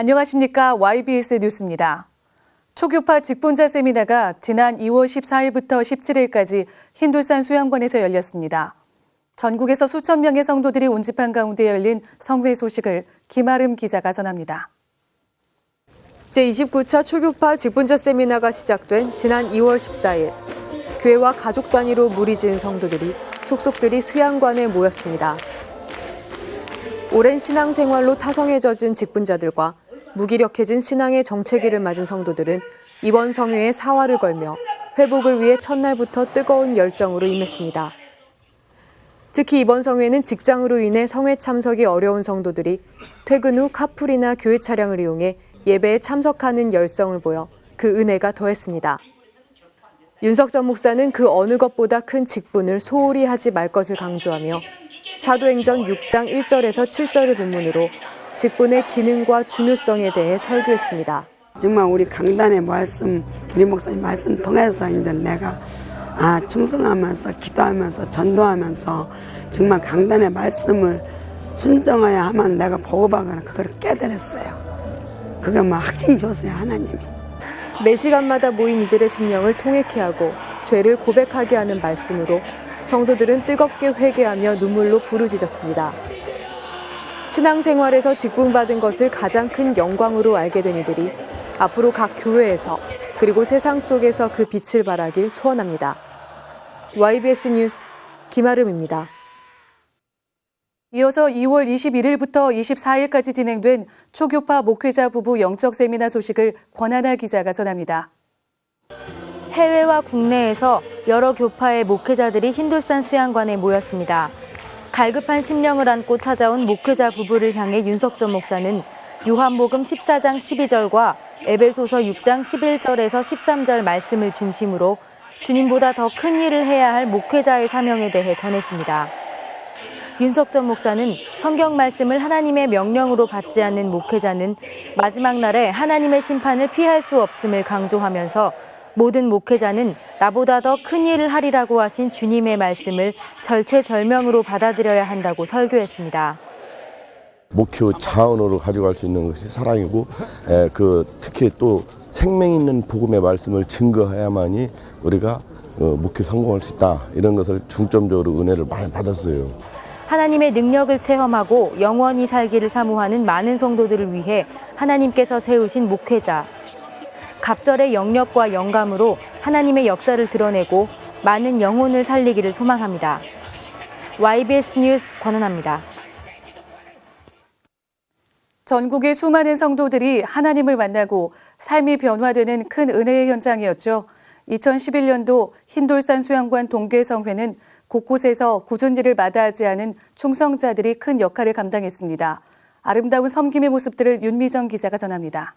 안녕하십니까. YBS 뉴스입니다. 초교파 직분자 세미나가 지난 2월 14일부터 17일까지 흰돌산 수양관에서 열렸습니다. 전국에서 수천 명의 성도들이 운집한 가운데 열린 성회 소식을 김아름 기자가 전합니다. 제29차 초교파 직분자 세미나가 시작된 지난 2월 14일 교회와 가족 단위로 무리 지은 성도들이 속속들이 수양관에 모였습니다. 오랜 신앙생활로 타성에 젖은 직분자들과 무기력해진 신앙의 정체기를 맞은 성도들은 이번 성회에 사활을 걸며 회복을 위해 첫날부터 뜨거운 열정으로 임했습니다. 특히 이번 성회는 직장으로 인해 성회 참석이 어려운 성도들이 퇴근 후 카풀이나 교회 차량을 이용해 예배에 참석하는 열성을 보여 그 은혜가 더했습니다. 윤석 전 목사는 그 어느 것보다 큰 직분을 소홀히 하지 말 것을 강조하며 사도행전 6장 1절에서 7절을 본문으로 직분의 기능과 중요성에 대해 설교했습니다. 정말 우리 강단의 말씀, 우리 목사님 말씀 통해서 이제 내가 아 충성하면서 기도하면서 전도하면서 정말 강단의 말씀을 순정해야 하면 내가 보고받거나 그걸 깨달았어요. 그게 뭐 확신 줬어요 하나님이. 매 시간마다 모인 이들의 심령을 통회케 하고 죄를 고백하게 하는 말씀으로 성도들은 뜨겁게 회개하며 눈물로 부르짖었습니다. 신앙생활에서 직분받은 것을 가장 큰 영광으로 알게 된 이들이 앞으로 각 교회에서 그리고 세상 속에서 그 빛을 발하길 소원합니다. YBS 뉴스 김아름입니다. 이어서 2월 21일부터 24일까지 진행된 초교파 목회자 부부 영적 세미나 소식을 권하나 기자가 전합니다. 해외와 국내에서 여러 교파의 목회자들이 흰돌산 수양관에 모였습니다. 갈급한 심령을 안고 찾아온 목회자 부부를 향해 윤석전 목사는 요한복음 14장 12절과 에베소서 6장 11절에서 13절 말씀을 중심으로 주님보다 더 큰 일을 해야 할 목회자의 사명에 대해 전했습니다. 윤석전 목사는 성경 말씀을 하나님의 명령으로 받지 않는 목회자는 마지막 날에 하나님의 심판을 피할 수 없음을 강조하면서 모든 목회자는 나보다 더 큰 일을 하리라고 하신 주님의 말씀을 절체절명으로 받아들여야 한다고 설교했습니다. 목표 자원으로 가져갈 수 있는 것이 사랑이고 에, 그 특히 또 생명 있는 복음의 말씀을 증거해야만이 우리가 어, 목표 성공할 수 있다 이런 것을 중점적으로 은혜를 많이 받았어요. 하나님의 능력을 체험하고 영원히 살기를 사모하는 많은 성도들을 위해 하나님께서 세우신 목회자. 갑절의 영역과 영감으로 하나님의 역사를 드러내고 많은 영혼을 살리기를 소망합니다. YBS 뉴스 권은아입니다. 전국의 수많은 성도들이 하나님을 만나고 삶이 변화되는 큰 은혜의 현장이었죠. 2011년도 흰돌산 수양관 동계성회는 곳곳에서 굳은 일을 마다하지 않은 충성자들이 큰 역할을 감당했습니다. 아름다운 섬김의 모습들을 윤미정 기자가 전합니다.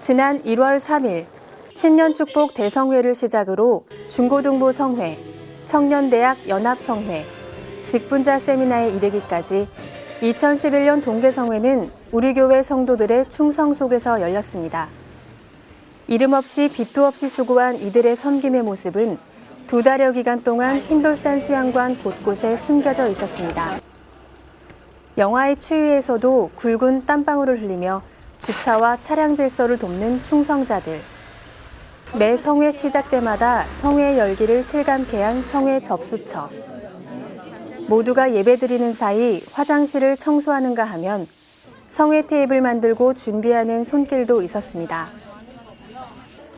지난 1월 3일 신년 축복 대성회를 시작으로 중고등부 성회, 청년대학 연합성회, 직분자 세미나에 이르기까지 2011년 동계성회는 우리 교회 성도들의 충성 속에서 열렸습니다. 이름 없이 빛도 없이 수고한 이들의 섬김의 모습은 두 달여 기간 동안 흰돌산 수양관 곳곳에 숨겨져 있었습니다. 영하의 추위에서도 굵은 땀방울을 흘리며 주차와 차량 질서를 돕는 충성자들. 매 성회 시작 때마다 성회 열기를 실감케 한 성회 접수처. 모두가 예배드리는 사이 화장실을 청소하는가 하면 성회 테이블 만들고 준비하는 손길도 있었습니다.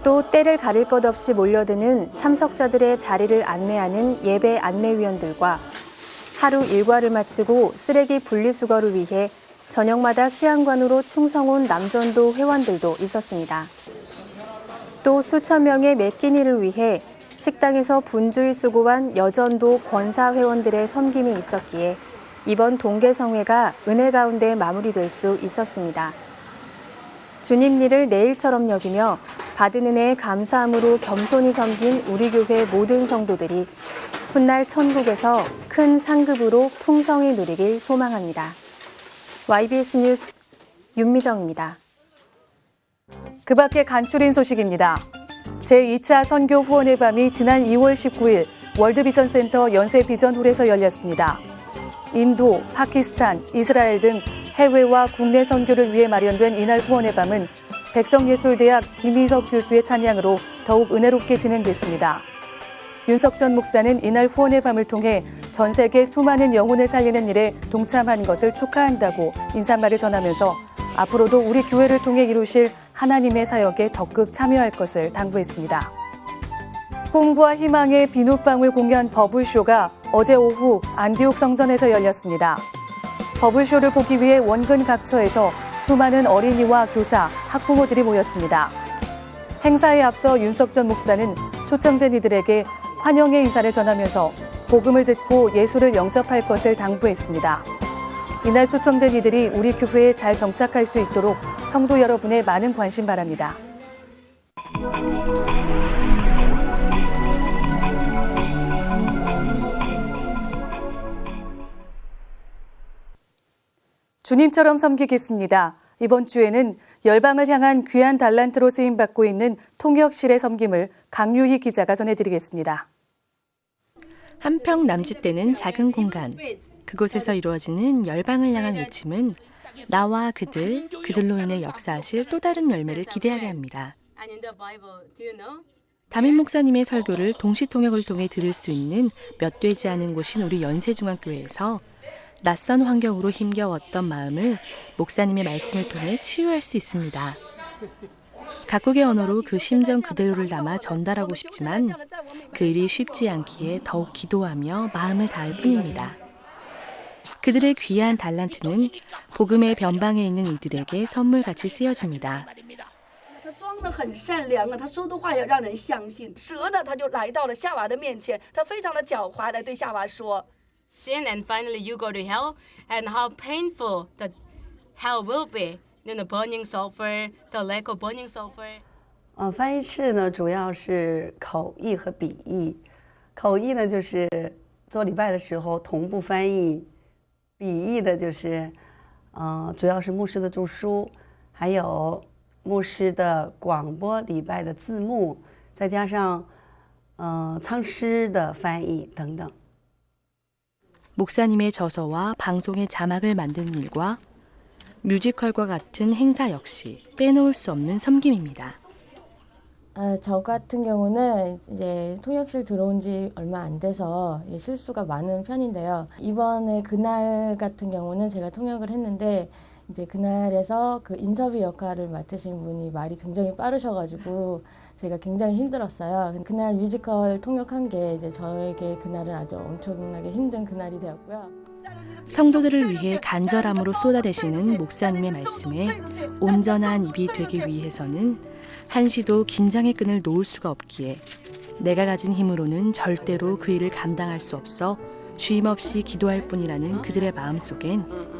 또 때를 가릴 것 없이 몰려드는 참석자들의 자리를 안내하는 예배 안내위원들과 하루 일과를 마치고 쓰레기 분리수거를 위해 저녁마다 수양관으로 충성 온 남전도 회원들도 있었습니다. 또 수천 명의 매 끼니를 위해 식당에서 분주히 수고한 여전도 권사 회원들의 섬김이 있었기에 이번 동계성회가 은혜 가운데 마무리될 수 있었습니다. 주님 일을 내일처럼 여기며 받은 은혜에 감사함으로 겸손히 섬긴 우리 교회 모든 성도들이 훗날 천국에서 큰 상급으로 풍성히 누리길 소망합니다. YBS 뉴스 윤미정입니다. 그 밖에 간추린 소식입니다. 제2차 선교 후원의 밤이 지난 2월 19일 월드비전 센터 연세 비전홀에서 열렸습니다. 인도, 파키스탄, 이스라엘 등 해외와 국내 선교를 위해 마련된 이날 후원의 밤은 백성예술대학 김희석 교수의 찬양으로 더욱 은혜롭게 진행됐습니다. 윤석 전 목사는 이날 후원의 밤을 통해 전 세계 수많은 영혼을 살리는 일에 동참한 것을 축하한다고 인사말을 전하면서 앞으로도 우리 교회를 통해 이루실 하나님의 사역에 적극 참여할 것을 당부했습니다. 꿈과 희망의 비눗방울 공연 버블쇼가 어제 오후 안디옥 성전에서 열렸습니다. 버블쇼를 보기 위해 원근 각처에서 수많은 어린이와 교사, 학부모들이 모였습니다. 행사에 앞서 윤석 전 목사는 초청된 이들에게 환영의 인사를 전하면서 복음을 듣고 예수를 영접할 것을 당부했습니다. 이날 초청된 이들이 우리 교회에 잘 정착할 수 있도록 성도 여러분의 많은 관심 바랍니다. 주님처럼 섬기겠습니다. 이번 주에는 열방을 향한 귀한 달란트로 쓰임 받고 있는 통역실의 섬김을 강유희 기자가 전해드리겠습니다. 한평 남짓되는 작은 공간. 그곳에서 이루어지는 열방을 향한 외침은 나와 그들, 그들로 인해 역사하실 또 다른 열매를 기대하게 합니다. 담임 목사님의 설교를 동시 통역을 통해 들을 수 있는 몇 되지 않은 곳인 우리 연세중앙교회에서 낯선 환경으로 힘겨웠던 마음을 목사님의 말씀을 통해 치유할 수 있습니다. 각국의 언어로 그 심정 그대로를 담아 전달하고 싶지만 그 일이 쉽지 않기에 더욱 기도하며 마음을 다할 뿐입니다. 그들의 귀한 달란트는 복음의 변방에 있는 이들에게 선물같이 쓰여집니다. Sin and finally you go to hell and how painful the hell will be you know burning sulfur the lack of burning sulfur 呃，翻译式呢主要是口译和笔译。口译呢就是做礼拜的时候同步翻译，笔译的就是呃主要是牧师的著书，还有牧师的广播礼拜的字幕，再加上呃唱诗的翻译等等。 목사님의 저서와 방송의 자막을 만드는 일과 뮤지컬과 같은 행사 역시 빼놓을 수 없는 섬김입니다. 아, 저 같은 경우는 이제 통역실 들어온 지 얼마 안 돼서 이 실수가 많은 편인데요. 이번에 그날 같은 경우는 제가 통역을 했는데 이제 그날에서 그 인터뷰 역할을 맡으신 분이 말이 굉장히 빠르셔가지고 제가 굉장히 힘들었어요. 그날 뮤지컬 통역한 게 이제 저에게 그날은 아주 엄청나게 힘든 그날이 되었고요. 성도들을 위해 간절함으로 쏟아내시는 목사님의 말씀에 온전한 입이 되기 위해서는 한시도 긴장의 끈을 놓을 수가 없기에 내가 가진 힘으로는 절대로 그 일을 감당할 수 없어 쉼 없이 기도할 뿐이라는 그들의 마음 속엔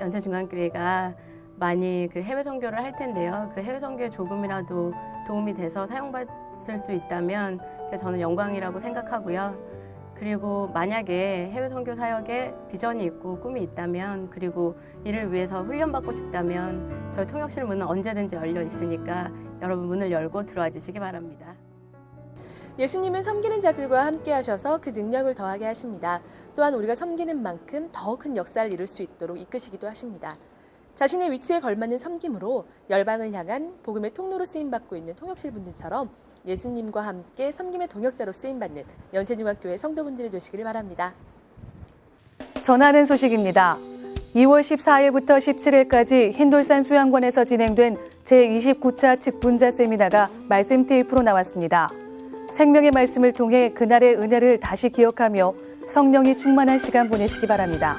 연세중앙교회가 많이 그 해외 선교를 할 텐데요. 그 해외 선교에 조금이라도 도움이 돼서 사용받을 수 있다면 저는 영광이라고 생각하고요. 그리고 만약에 해외 선교 사역에 비전이 있고 꿈이 있다면 그리고 이를 위해서 훈련받고 싶다면 저희 통역실 문은 언제든지 열려 있으니까 여러분 문을 열고 들어와 주시기 바랍니다. 예수님은 섬기는 자들과 함께 하셔서 그 능력을 더하게 하십니다. 또한 우리가 섬기는 만큼 더 큰 역사를 이룰 수 있도록 이끄시기도 하십니다. 자신의 위치에 걸맞는 섬김으로 열방을 향한 복음의 통로로 쓰임 받고 있는 통역실 분들처럼 예수님과 함께 섬김의 동역자로 쓰임 받는 연세중학교의 성도분들이 되시기를 바랍니다. 전하는 소식입니다. 2월 14일부터 17일까지 흰돌산 수양관에서 진행된 제29차 직분자 세미나가 말씀 테이프로 나왔습니다. 생명의 말씀을 통해 그날의 은혜를 다시 기억하며 성령이 충만한 시간 보내시기 바랍니다.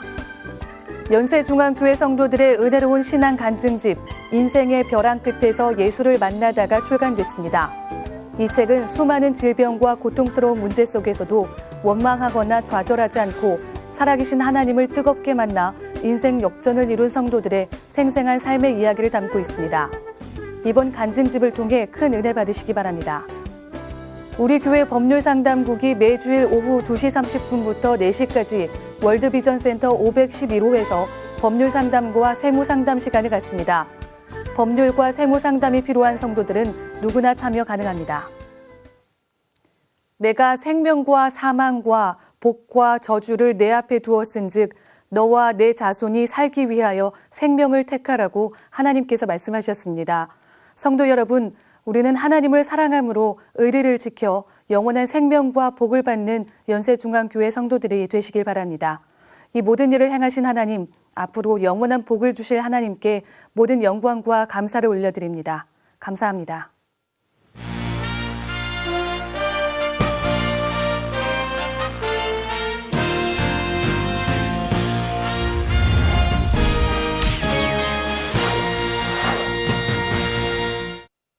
연세중앙교회 성도들의 은혜로운 신앙 간증집 인생의 벼랑 끝에서 예수를 만나다가 출간됐습니다. 이 책은 수많은 질병과 고통스러운 문제 속에서도 원망하거나 좌절하지 않고 살아계신 하나님을 뜨겁게 만나 인생 역전을 이룬 성도들의 생생한 삶의 이야기를 담고 있습니다. 이번 간증집을 통해 큰 은혜 받으시기 바랍니다. 우리 교회 법률 상담국이 매주일 오후 2시 30분부터 4시까지 월드비전 센터 511호에서 법률 상담과 세무 상담 시간을 갖습니다. 법률과 세무 상담이 필요한 성도들은 누구나 참여 가능합니다. 내가 생명과 사망과 복과 저주를 내 앞에 두었은즉 너와 내 자손이 살기 위하여 생명을 택하라고 하나님께서 말씀하셨습니다. 성도 여러분, 우리는 하나님을 사랑함으로 의리를 지켜 영원한 생명과 복을 받는 연세중앙교회 성도들이 되시길 바랍니다. 이 모든 일을 행하신 하나님, 앞으로 영원한 복을 주실 하나님께 모든 영광과 감사를 올려드립니다. 감사합니다.